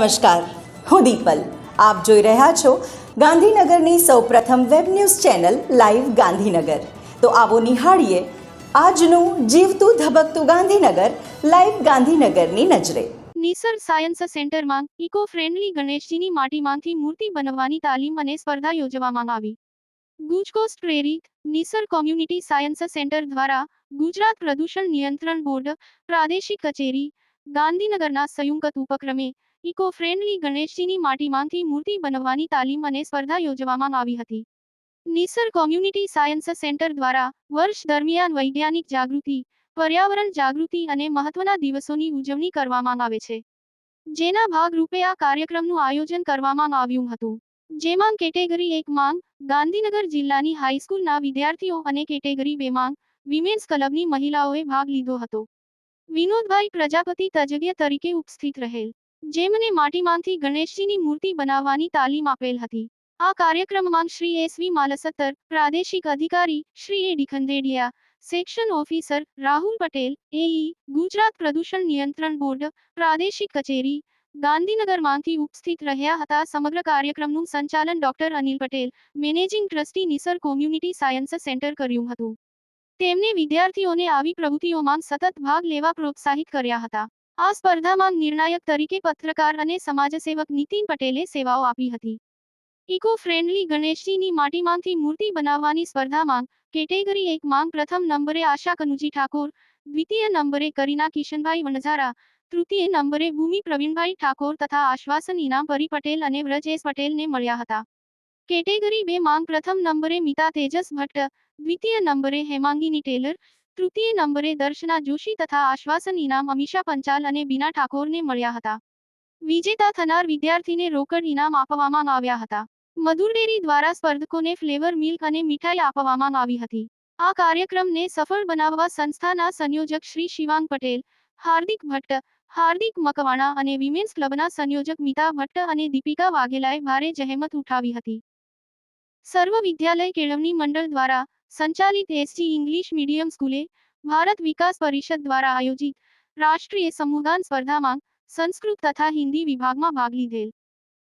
નમસ્કાર, હું દીપલ. આપ જોઈ રહ્યા છો ગાંધીનગરની સૌપ્રથમ web news channel live Gandhinagar. તો આવો નિહાળીએ આજનું જીવતું ધબકતું ગાંધીનગર, લાઈવ ગાંધીનગરની નજરે. નિસર્ગ સાયન્સ સેન્ટરમાં ઇકો ફ્રેન્ડલી ગણેશજીની માટીમાંથી મૂર્તિ બનાવવાની તાલીમ અને સ્પર્ધા યોજવામાં આવી. ગુજકોસ્ટ પ્રેરિત નિસર કોમ્યુનિટી સાયન્સ સેન્ટર દ્વારા ગુજરાત પ્રદૂષણ નિયંત્રણ બોર્ડ પ્રાદેશિક કચેરી ગાંધીનગરના સંયુક્ત ઉપક્રમે ઇકો ફ્રેન્ડલી ગણેશજીની માટીમાંથી મૂર્તિ બનાવવાની તાલીમ અને સ્પર્ધા યોજવામાં આવી હતી. નિસર કોમ્યુનિટી સાયન્સ સેન્ટર દ્વારા વર્ષ દરમિયાન વૈજ્ઞાનિક જાગૃતિ, પર્યાવરણ જાગૃતિ અને મહત્વના દિવસોની ઉજવણી કરવામાં આવે છે. જેના ભાગરૂપે આ કાર્યક્રમનું આયોજન કરવામાં આવ્યું હતું. જેમાં કેટેગરી એક માંગ, ગાંધીનગર જિલ્લાની હાઈસ્કૂલના વિદ્યાર્થીઓ અને કેટેગરી બે માંગ, વિમેન્સ ક્લબની મહિલાઓએ ભાગ લીધો હતો. વિનોદભાઈ પ્રજાપતિ તજજ્ઞ તરીકે ઉપસ્થિત રહેલ. જેમને માટીમાંથી ગણેશજીની મૂર્તિ બનાવવાની તાલીમ આપેલ હતી. આ કાર્યક્રમમાં શ્રી એસવી માલસત્તર પ્રાદેશિક અધિકારી Shri A D section officer Rahul Patel, AE, Gujarat પ્રદૂષણ નિયંત્રણ બોર્ડ, પ્રાદેશિક કચેરી, ગાંધીનગરમાંથી ઉપસ્થિત રહ્યા હતા સમગ્ર કાર્યક્રમનું સંચાલન doctor Anil Patel, managing trustee Nisarg community science centre કર્યું હતું. તેમને વિદ્યાર્થીઓને આવી પ્રવૃત્તિઓમાં સતત ભાગ લેવા પ્રોત્સાહિત કર્યા હતા. આ સ્પર્ધામાં નિર્ણાયક તરીકે પત્રકાર અને સમાજસેવક નીતિન પટેલે સેવાઓ આપી હતી. ઇકો ફ્રેન્ડલી ગણેશજીની માટીમાંથી મૂર્તિ બનાવવાની સ્પર્ધામાં કેટેગરી એક માંગ પ્રથમ નંબરે આશા કનુજી ઠાકોર, દ્વિતીય નંબરે કરીના કિશનભાઈ વણઝારા, તૃતીય નંબરે ભૂમિ પ્રવીણભાઈ ઠાકોર તથા આશ્વાસન ઇનામ પટેલ અને વ્રજેશ પટેલને મળ્યા હતા. કેટેગરી બે માંગ પ્રથમ નંબરે મિતા તેજસ ભટ્ટ, દ્વિતીય નંબરે હેમાંગીની ટેલર તૃતીય નંબરે દર્શના જોશી તથા આશ્વાસન ઇનામ અમીષા પંચાલ અને બીના ઠાકોરને મળ્યા હતા. વિજેતા થનાર વિદ્યાર્થીને રોકડ ઇનામ આપવામાં આવ્યા હતા. મધુર ડેરી દ્વારા સ્પર્ધકોને ફ્લેવર મિલ્ક અને મીઠાઈ આપવામાં આવી હતી. આ કાર્યક્રમને સફળ બનાવવા સંસ્થાના સંયોજક શ્રી શિવાંગ પટેલ, હાર્દિક ભટ્ટ, હાર્દિક મકવાણા અને વિમેન્સ ક્લબના સંયોજક મિતા ભટ્ટ અને દીપિકા વાઘેલાએ ભારે જહેમત ઉઠાવી હતી. સર્વ વિદ્યાલય કેળવણી મંડળ દ્વારા સંચાલિત એસટી ઇંગ્લિશ મીડિયમ સ્કૂલે ભારત વિકાસ પરિષદ દ્વારા આયોજિત રાષ્ટ્રીય સમૂહગાન સ્પર્ધામાં સંસ્કૃત તથા હિન્દી વિભાગમાં ભાગ લીધેલ.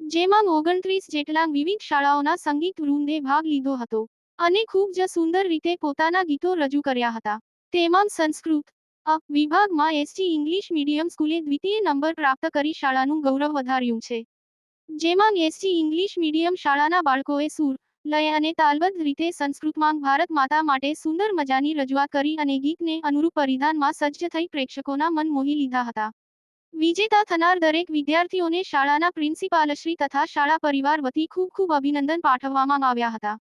જેમાં ઓગણત્રીસ જેટલા વિવિધ શાળાઓના સંગીત વૃંદે ભાગ લીધો હતો અને ખૂબ જ સુંદર રીતે પોતાના ગીતો રજૂ કર્યા હતા. તેમાં સંસ્કૃત, અ, વિભાગમાં એસટી ઇંગ્લિશ મીડિયમ સ્કૂલે દ્વિતીય નંબર પ્રાપ્ત કરી શાળાનું ગૌરવ વધાર્યું છે. જેમાં એસટી ઇંગ્લિશ મીડિયમ શાળાના બાળકોએ સુર લય અને તાલબદ્ધ રીતે સંસ્કૃતમાં ભારત માતા માટે સુંદર મજાની રજૂઆત કરી અને ગીતને અનુરૂપ પરિધાનમાં સજ્જ થઈ પ્રેક્ષકોના મન મોહી લીધા હતા. વિજેતા થનાર દરેક વિદ્યાર્થીઓને શાળાના પ્રિન્સિપાલશ્રી તથા શાળા પરિવાર વતી ખૂબ ખૂબ અભિનંદન પાઠવવામાં આવ્યા હતા.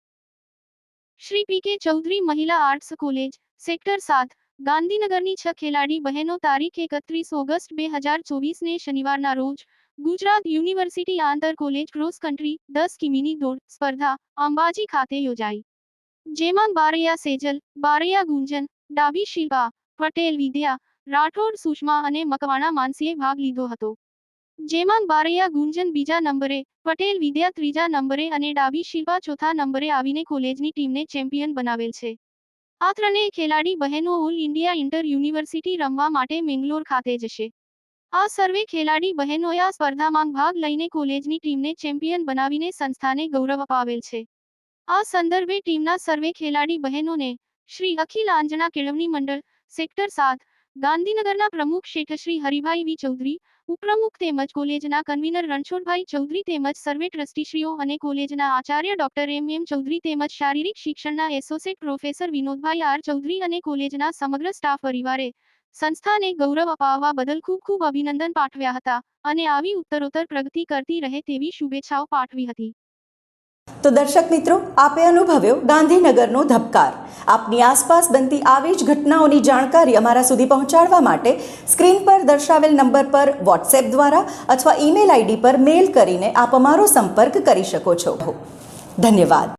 શ્રી પી કે ચૌધરી મહિલા આર્ટ્સ કોલેજ, સેક્ટર સાત, ગાંધીનગરની છ ખેલાડી બહેનો તારીખ એકત્રીસ ઓગસ્ટ બે હજાર ચોવીસને શનિવારના રોજ ગુજરાત યુનિવર્સિટી આંતર કોલેજ ક્રોસ કન્ટ્રી દસ કિમીની દોડ સ્પર્ધા અંબાજી ખાતે યોજાઈ. જેમાં બારૈયા સેજલ, બારૈયા ગુંજન, ડાબી શિલ્પા, પટેલ વિદ્યા, રાઠોડ સુષમા અને મકવાણા માનસીએ ભાગ લીધો હતો. જેમાં બારૈયા ગુંજન બીજા નંબરે, પટેલ વિદ્યા ત્રીજા નંબરે અને ડાબી શિલ્પા ચોથા નંબરે આવીને કોલેજની ટીમને ચેમ્પિયન બનાવેલ છે. આ ત્રણેય ખેલાડી બહેનો ઓલ ઇન્ડિયા ઇન્ટર યુનિવર્સિટી રમવા માટે મેંગલોર ખાતે જશે. આ સર્વે ખેલાડી બહેનોએ આ સ્પર્ધામાં ભાગ લઈને કોલેજની ટીમને ચેમ્પિયન બનાવીને સંસ્થાને ગૌરવ અપાવેલ છે. આ સંદર્ભે ટીમના સર્વે ખેલાડી બહેનોને શ્રી અખિલ આંજણા કેળવણી મંડળ, સેક્ટર સાત, ગાંધીનગરના પ્રમુખ શેઠ શ્રી હરિભાઈ વી. ચૌધરી, ઉપપ્રમુખ તેમજ કોલેજના કન્વીનર રણછોડભાઈ ચૌધરી તેમજ સર્વે ટ્રસ્ટીશ્રીઓ અને કોલેજના આચાર્ય ડોક્ટર એમ એમ ચૌધરી તેમજ શારીરિક શિક્ષણના associate professor Vinodbhai R. Chaudhari અને કોલેજના સમગ્ર સ્ટાફ પરિવારે સંસ્થાને ગૌરવ અપાવવા બદલ ખૂબ ખૂબ અભિનંદન પાઠવ્યા હતા અને આવી ઉત્તરોત્તર પ્રગતિ કરતી રહે તેવી શુભેચ્છાઓ પાઠવી હતી. તો દર્શક મિત્રો, આપે અનુભવ્યો ગાંધીનગરનો ધબકાર. આપની આસપાસ બનતી આવી જ ઘટનાઓની જાણકારી અમારા સુધી પહોંચાડવા માટે સ્ક્રીન પર દર્શાવેલ નંબર પર વોટ્સએપ દ્વારા અથવા ઈમેલ આઈડી પર મેલ કરીને આપ અમારો સંપર્ક કરી શકો છો. ધન્યવાદ.